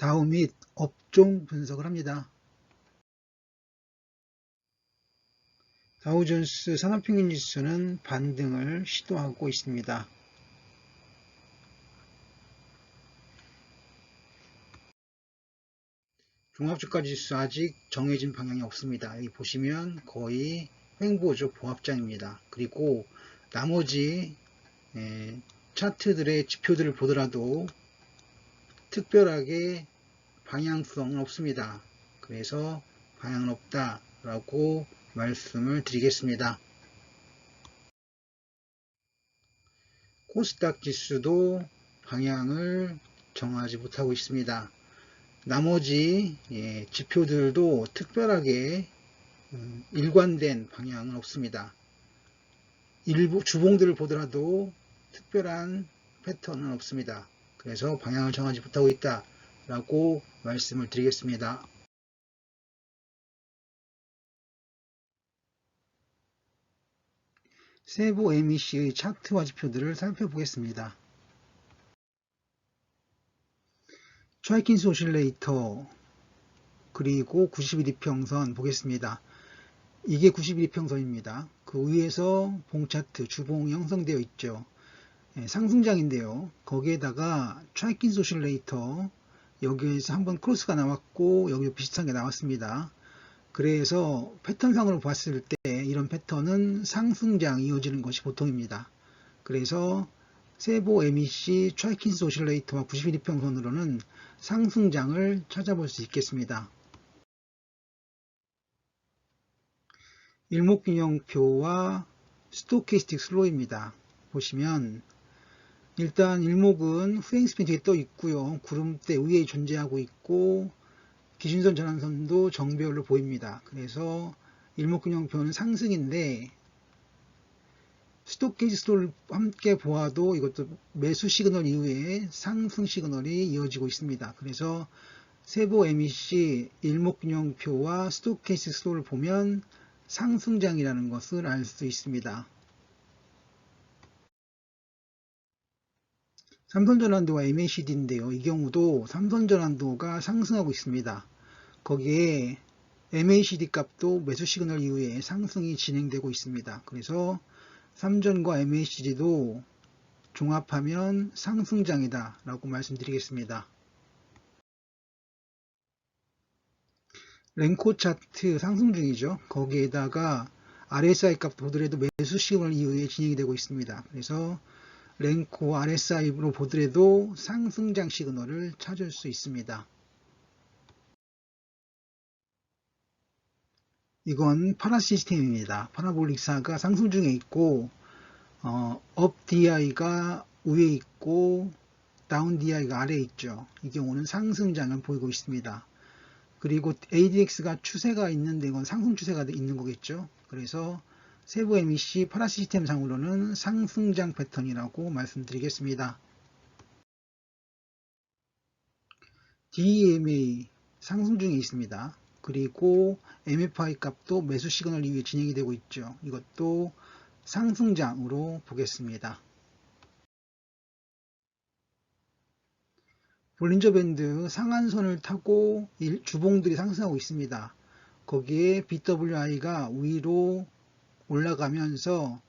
다우 및 업종 분석을 합니다. 다우존스 산업평균 지수는 반등을 시도하고 있습니다. 종합주가지수 아직 정해진 방향이 없습니다. 여기 보시면 거의 횡보조 보합장입니다. 그리고 나머지 에, 차트들의 지표들을 보더라도 특별하게 방향성은 없습니다. 그래서 방향은 없다 라고 말씀을 드리겠습니다. 코스닥 지수도 방향을 정하지 못하고 있습니다. 나머지 예, 지표들도 특별하게 음, 일관된 방향은 없습니다. 일부 주봉들을 보더라도 특별한 패턴은 없습니다. 그래서 방향을 정하지 못하고 있다 라고 말씀을 드리겠습니다. 세부 MEC의 차트와 지표들을 살펴보겠습니다. 트라이킨스 오실레이터 그리고 91이평선 보겠습니다. 이게 91이평선입니다. 그 위에서 봉차트, 주봉이 형성되어 있죠. 예, 상승장인데요. 거기에다가 트라이킨스 오실레이터 여기에서 한번 크로스가 나왔고 여기 비슷한 게 나왔습니다. 그래서 패턴상으로 봤을 때 이런 패턴은 상승장 이어지는 것이 보통입니다. 그래서 세보 MEC 트라이킨스 오실레이터와 91이평선으로는 상승장을 찾아볼 수 있겠습니다. 일목균형표와 스토케스틱 슬로입니다. 보시면 일단 일목은 후행 스핀트에 떠 있고요. 구름대 위에 존재하고 있고 기준선 전환선도 정배열로 보입니다. 그래서 일목균형표는 상승인데 스토케이지 스토를 함께 보아도 이것도 매수 시그널 이후에 상승 시그널이 이어지고 있습니다. 그래서 세보 MEC 일목균형표와 스토케이지 스토를 보면 상승장이라는 것을 알 수 있습니다. 삼선전환도와 MACD인데요. 이 경우도 삼선전환도가 상승하고 있습니다. 거기에 MACD 값도 매수 시그널 이후에 상승이 진행되고 있습니다. 그래서 삼전과 MACD도 종합하면 상승장이다 라고 말씀드리겠습니다. 랭코 차트 상승 중이죠. 거기에다가 RSI 값 보더라도 매수 시그널 이후에 진행이 되고 있습니다. 그래서 랭코 RSI로 보더라도 상승장 시그널을 찾을 수 있습니다. 이건 파라 시스템입니다. 파라볼릭사가 상승 중에 있고 어, 업 DI가 위에 있고 다운 DI가 아래에 있죠. 이 경우는 상승장을 보이고 있습니다. 그리고 ADX가 추세가 있는데 이건 상승 추세가 있는 거겠죠. 그래서 세부 MEC 파라 시스템 상으로는 상승장 패턴이라고 말씀드리겠습니다. DMA 상승 중에 있습니다. 그리고 MFI 값도 매수 시그널 이후에 진행이 되고 있죠. 이것도 상승장으로 보겠습니다. 볼린저 밴드 상한선을 타고 주봉들이 상승하고 있습니다. 거기에 BWI가 위로 올라가면서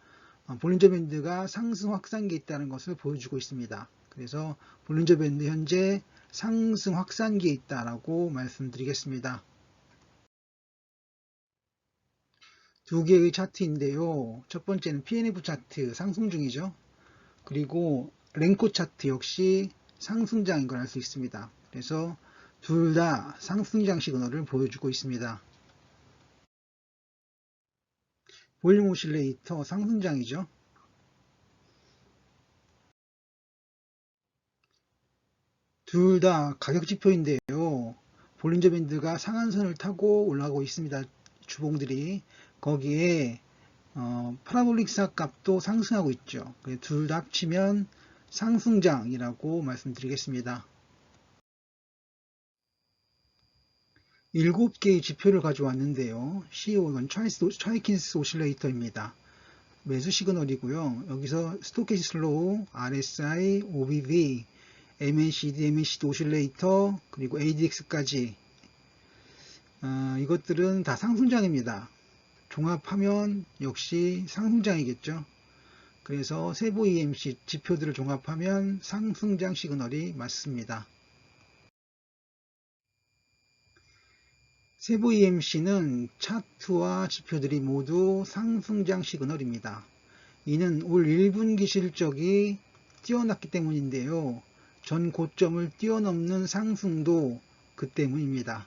어, 볼린저 밴드가 상승 확산기에 있다는 것을 보여주고 있습니다. 그래서 볼린저 밴드 현재 상승 확산기에 있다라고 말씀드리겠습니다. 두 개의 차트인데요. 첫 번째는 PNF 차트 상승 중이죠. 그리고 랭코 차트 역시 상승장인 걸 알 수 있습니다. 그래서 둘 다 상승장 시그널을 보여주고 있습니다. 볼륨 오실레이터 상승장이죠. 둘 다 가격 지표인데요. 볼린저 밴드가 상한선을 타고 올라가고 있습니다. 주봉들이 거기에 어, 파라볼릭사 값도 상승하고 있죠. 둘 다 합치면 상승장이라고 말씀드리겠습니다. 7개의 지표를 가져왔는데요. CEO는 차이킨스 오실레이터입니다. 매수 시그널이고요. 여기서 스토케시 슬로우, RSI, OBV, MACD, MACD 오실레이터, 그리고 ADX까지 어, 이것들은 다 상승장입니다. 종합하면 역시 상승장이겠죠. 그래서 세부 EMC 지표들을 종합하면 상승장 시그널이 맞습니다. 세부 EMC는 차트와 지표들이 모두 상승장 시그널입니다. 이는 올 1분기 실적이 뛰어났기 때문인데요. 전 고점을 뛰어넘는 상승도 그 때문입니다.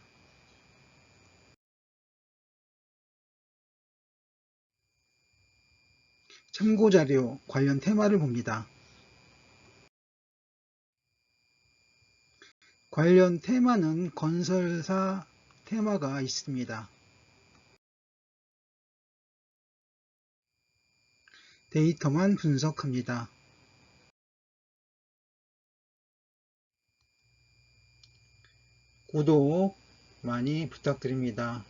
참고자료 관련 테마를 봅니다. 관련 테마는 건설사 테마가 있습니다. 데이터만 분석합니다. 구독 많이 부탁드립니다.